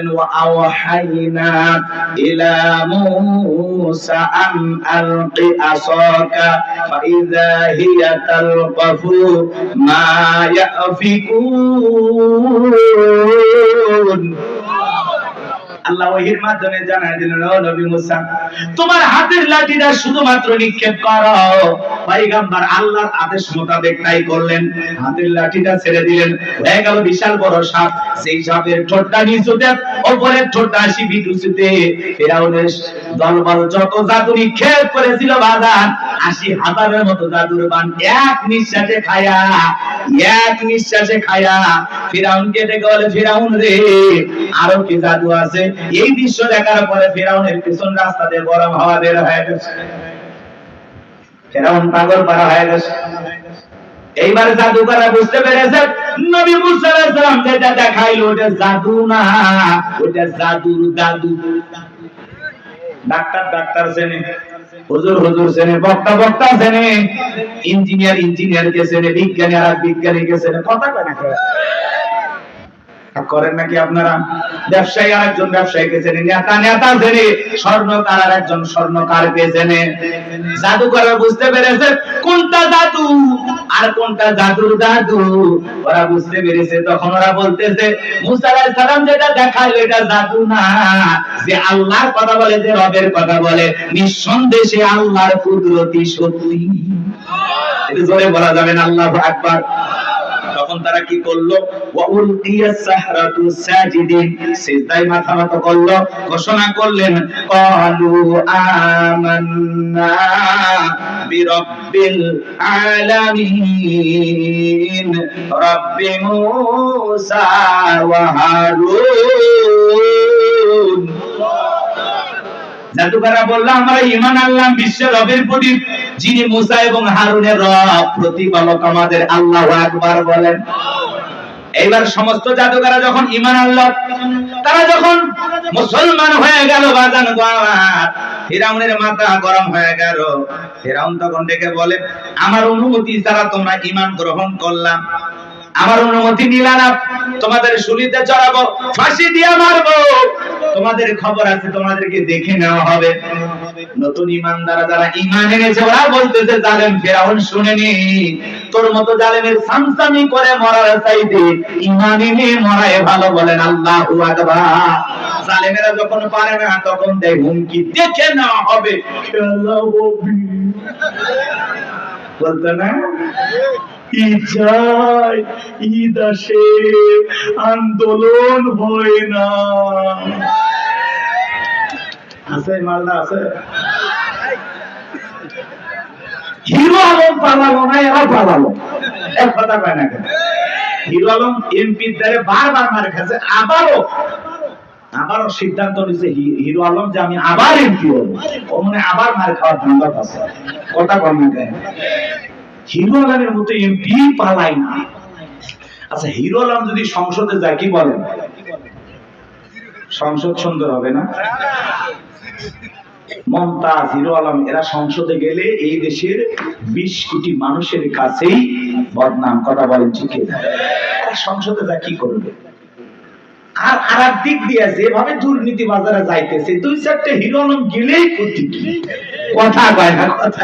বলেন ওয়া আওহাইনা ইলা মূসা আন আলকি আসাকা ফাইযা হিয়া তালকাফু মা ইয়াফিকুন আল্লাহ ওহির মাধ্যমে জানাই দিলেন, ও নবী মুসা, তোমার হাতের লাঠিটা শুধুমাত্র নিক্ষেপ করো। পয়গম্বর আল্লাহর আদেশ মোতাবেক তাই করলেন। হাতের লাঠিটা ছেড়ে দিলেন। হয়ে গেল বিশাল বড় সাপ। সেই সাপের ঠোঁটটা নিচুতে, ওপরের ঠোঁটটা আসি বিটুসিতে ফেরাউনের দলবল যত জাদু নিক্ষেপ করেছিল বাদান আশি হাজারের মতো জাদুর বান এক নিঃশ্বাসে খায়া, এক নিঃশ্বাসে খায়া। ফিরাউনকে ডেকে বলে, ফিরাউন রে, আরও কি জাদু আছে? এই দৃশ্য দেখার পরে ফেরাউনের পিছন রাস্তা দিয়ে গরম হাওয়া বের হয়ে গেছে। ফেরাউন পাগল পারা হয়ে গেছে। এইবার বুঝতে পেরেছে, নবী মুসা আলাইহিস সালাম যেটা দেখাইলো ওটা জাদু না, ওটা জাদুর ডাক্তার ডাক্তার চেনে, হুজুর হুজুর চেনে, বক্তা বক্তা চেনে, ইঞ্জিনিয়ার ইঞ্জিনিয়ার কে চেনে, বিজ্ঞানী আর বিজ্ঞানী কে চেনে, কথা কয় না কেউ। করেন নাকি আপনারা? ব্যবসায়ী আর একজন ব্যবসায়ীকে চেনে নেতা নেতা চেনে স্বর্ণকার আর একজন স্বর্ণকারকে চেনে জাদুকররা বুঝতে পেরেছে কোনটা জাদু আর কোনটা জাদুর জাদু। ওরা বুঝতে পেরেছে, তখন ওরা বলতেছে, মুসা সালাম যেটা দেখাল এটা জাদু না। যে আল্লাহর কথা বলে, যে রবের কথা বলে, নিঃসন্দেহে আল্লাহর কুদরতি সত্যি। এটা জোরে বলা যাবে না, আল্লাহু আকবার। তখন তারা কি করল? সিজদায় মাথা নত করল। ঘোষণা করলেন ক্বালু আমান্না বিরাব্বিল আলামিন। রব্বি মূসা ওয়া হারুন জাদুকাররা বলল, আমরা ঈমান আনলাম, বিশ্বের রবের প্রতি যিনি মুসা এবং হারুনের রব। প্রতিপালক আমাদের আল্লাহু আকবার বলেন। এইবার সমস্ত জাদুকারা যখন ঈমান আনলো, তারা যখন মুসলমান হয়ে গেল, বাজান ফিরাউনের মাথা গরম হয়ে গেল। ফিরাউন তখন ডেকে বলে, আমার অনুমতি ছাড়া তোমরা ঈমান গ্রহণ করলাম। আমার অনুমতি নিলা না। তোমাদের শুলিতে চড়াবো, ফাঁসি দিয়ে মারবো। তোমাদের খবর আছে, তোমাদেরকে দেখে নেওয়া হবে। নতুন ইমানদারা যারা ইমান এনেছে, ওরা বলতেছে, জালেম ফেরাউন শুনেনি। তোর মতো জালেমের সামসামি করে মরার চাইতে ইমান এনে মরায় ভালো বলেন আল্লাহ আকবার। জালেমেরা যখন পারে না, তখন দেয় হুমকি, দেখে নেওয়া হবে। বলতো না? ঈদ যায়? ঈদ আসে, আন্দোলন হয় না। আছে, মালদা আছে? হিরো আলম পালালো না এরা পালালো। এক কথা কয় না কেন? হিরো আলম এমপির দ্বারে বারবার মার খাচ্ছে আবারও আবারও সিদ্ধান্ত নিছে হিরো আলম যে আমি আবার এমপি হব। ও মানে আবার মার খাওয়ার ধান্দা আছে। কথা কয় না কেন? হিরো আলমের মতো এমপি পালায় না। আচ্ছা হিরো আলম যদি সংসদে যায়, কি বলেন? সংসদ সুন্দর হবে না? মমতাজ, হিরো আলম, এরা সংসদে গেলে এই দেশের বিশ কোটি মানুষের কাছেই বদনাম, কথা বলেন ঠিক সংসদে যা কি করবে? আর আর দিক দিয়ে যেভাবে দুর্নীতি বাজারে যাইতেছে, দুই চারটে হিরো আলম গেলেই ক্ষতি কথা কয় না, কথা।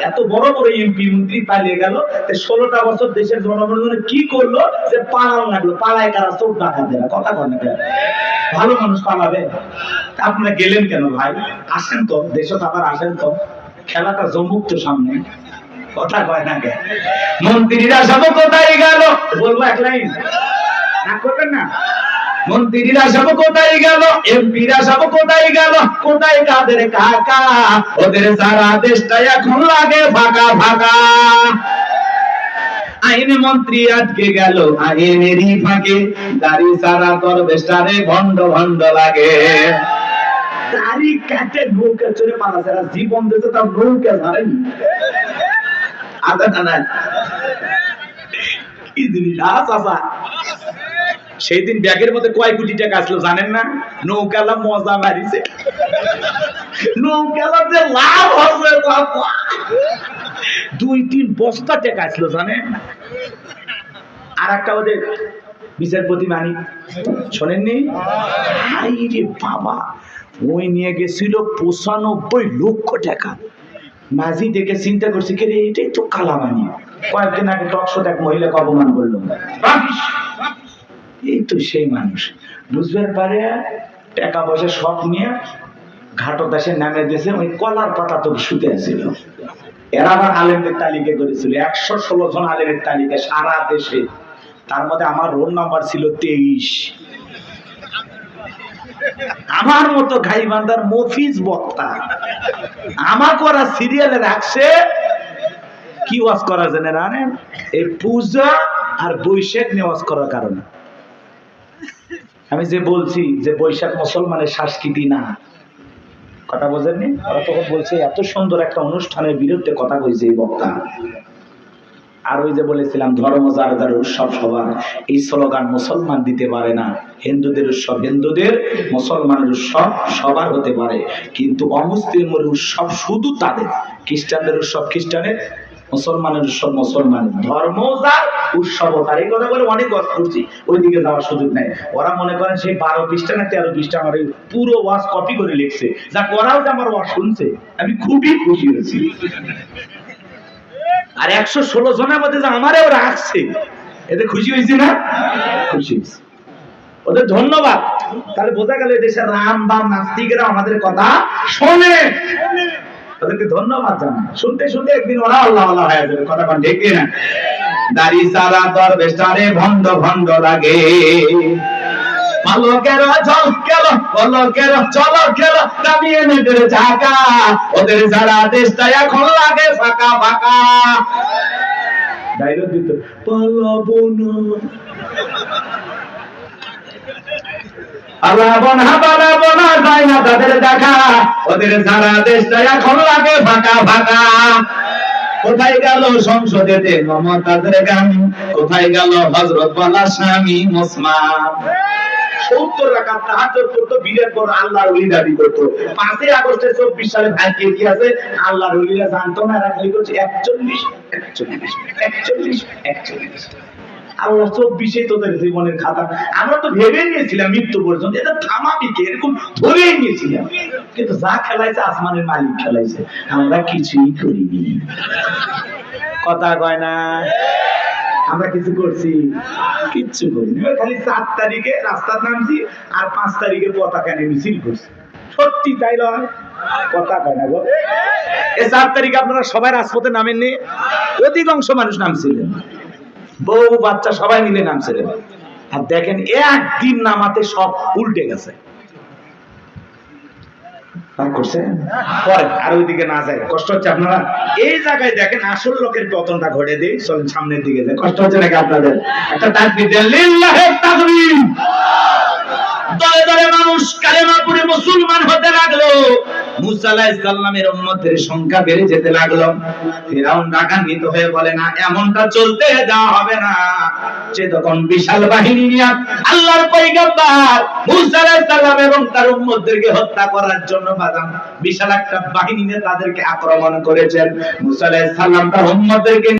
এত বড় বড় এমপি মন্ত্রী পালিয়ে গেল ষোলোটা বছর দেশের জনগণের কি করল? যে পালানো লাগল। পালায় কারা? চোখ দেখা দেয় কথা কন কেন? ভালো মানুষ পালাবে। আপনারা গেলেন কেন ভাই? আসেন তো, দেশে আবার আসেন তো। খেলাটা জমুক তো সামনে। কথা কয় না কে মন্ত্রীরা সব কোথায় গেল? বলব এক লাইন। রাগ করবেন না? মন্ত্রীরা সব কোথায় গেল? এমপিরা সব কোথায় গেল? কোথায় কাদের কাকা? ওদের সারা দেশটা এখন লাগে ফাঁকা ফাঁকা। আইন মন্ত্রী আটকে গেল, আইনেরই ফাঁকে। দাড়ি সারা দরবেশটারে ভণ্ড ভণ্ড লাগে। দাড়ি কাটে, নৌকা চড়ে পালাছে আর জীবন দিতে তার নৌকা ধরেনি আদা না জিনিস? হ্যাঁ চাচা। সেই দিন ব্যাগের মধ্যে কয় কোটি টাকা আসলো জানেন না? নৌকালা মজা মারিছে। নৌকালা যে লাভ হবে। দুই তিন বস্তা টাকা আসলো জানেন? আর একটা ওদের বিচারপতি মানি শোনেননি? রে বাবা, ওই নিয়ে গেছিল পঁচানব্বই লক্ষ টাকা। মাঝি দেখে চিন্তা করছে কে রে এটাই তো কালামানি। কয়েকদিন আগে টকশোট এক মহিলাকে অপমান করল। এই তো সেই মানুষ। বুঝবার পারে টাকা পয়সা সব নিয়ে ঘাটো দাসে নামে দিয়েছে ওই কলার পাতা তো শুতে আছিল। এরা আবার আলেমদের তালিকা করেছিল। একশো ষোলো জন আলেমের তালিকা সারা দেশে। তার মধ্যে আমার রোল নাম্বার ছিল তেইশ। আমার মতো গাইবান্ধার মফিজ বক্তা। আমার করা সিরিয়ালে রাখছে। কি ওয়াজ করা জানে জানেন এই পূজা আর বৈশাখ নেওয়াজ করার কারণে। আমি যে বলছি যে বৈশাখ মুসলমানের সংস্কৃতি না, কথা বোঝেননি? ওরা তখন বলছে, এত সুন্দর একটা অনুষ্ঠানের বিরুদ্ধে কথা কইছে এই বক্তা। আর ওই যে বলেছিলাম, ধর্ম যার যার উৎসব সবার, এই স্লোগান মুসলমান দিতে পারে না। হিন্দুদের উৎসব হিন্দুদের, মুসলমানের উৎসব সবার হতে পারে। কিন্তু অমুসলিমের উৎসব শুধু তাদের। খ্রিস্টানদের উৎসব খ্রিস্টানের মুসলমানের উৎসব মুসলমানের ধর্ম যার উৎসব তার। এই কথা বলে অনেক ওয়াজ করছি, ওইদিকে যাওয়ার সুযোগ নেই। ওরা মনে করেন সেই বারো পৃষ্ঠা না তেরো পৃষ্ঠা আমার পুরো ওয়াজ কপি করে লিখছে। যা করাও যে আমার ওয়াজ শুনছে, আমি খুবই খুশি হয়েছি। আর একশো ষোলো জনের মধ্যে যে আমারেও রাখছে এতে খুশি হয়েছি না? খুশি হয়েছি। ওদের ধন্যবাদ। তাহলে বোঝা গেল দেশের রাম বাম নাস্তিকেরা আমাদের কথা শোনে। ওদেরকে ধন্যবাদ জানাই। শুনতে শুনতে একদিন ওরা আল্লাহ আল্লাহ হয়ে যাবে। কথা ঠিক না দাড়ি সারা দর বেস্টারে ভন্ড ভন্ড লাগে। পালকের ঝলকের পলকের চলকের নামিয়ে নেদের ঝাঁকা। ওদের যারা দেশটা এখন লাগে ফাঁকা ফাঁকা। দিত না। পালাবো না পালাবো না যায় না তাদের দেখা। ওদের সারা দেশটা এখন লাগে ফাঁকা ফাঁকা। কোথায় গেল সংসদেতে মমতাজের গান? কোথায় গেল হজরত বলা স্বামী মুসমান সত্তর রাখা তাহাজ্জুদ করতো বিয়ের পর আল্লাহর দাবি করতো। পাঁচই আগস্টে চব্বিশ সালে ভাইকে কি আছে? আল্লাহর জানতো না, এরা খালি করছে একচল্লিশ একচল্লিশ একচল্লিশ একচল্লিশ। আল্লাহ চব্বিশে তোদের জীবনের খাতা। আমরা তো ভেবে নিয়েছিলাম মৃত্যু পর্যন্ত। এটা থামাবি কে? এরকম ধরেই নিয়েছিলাম। কিন্তু যা খেলাইছে, আসমানের মালিক খেলাইছে। আমরা কিছুই করিনি। কথা কয় না? আমরা কিছু করছি? কিচ্ছু করিনি। খালি চার তারিখে রাস্তার নামছি আর পাঁচ তারিখে পতাকা নিয়ে মিছিল করছি। সত্যি তাই নয় কথা কয় না গো। এ চার তারিখে আপনারা সবাই রাজপথে নামেননি? অধিকাংশ মানুষ নামছিলেন। বউ, বাচ্চা সবাই মিলে নামছিলেন আর দেখেন, একদিন নামাতে সব উল্টে গেছে। এই জায়গায় দেখেন, আসল লোকের ঘটে কষ্ট হচ্ছে নাকি একটা দলে দলে মানুষ মুসলমান হতে লাগল। বিশাল তার হত্যা করার জন্য বিশাল একটা বাহিনী তাদেরকে আক্রমণ করেছেন। মুসা তার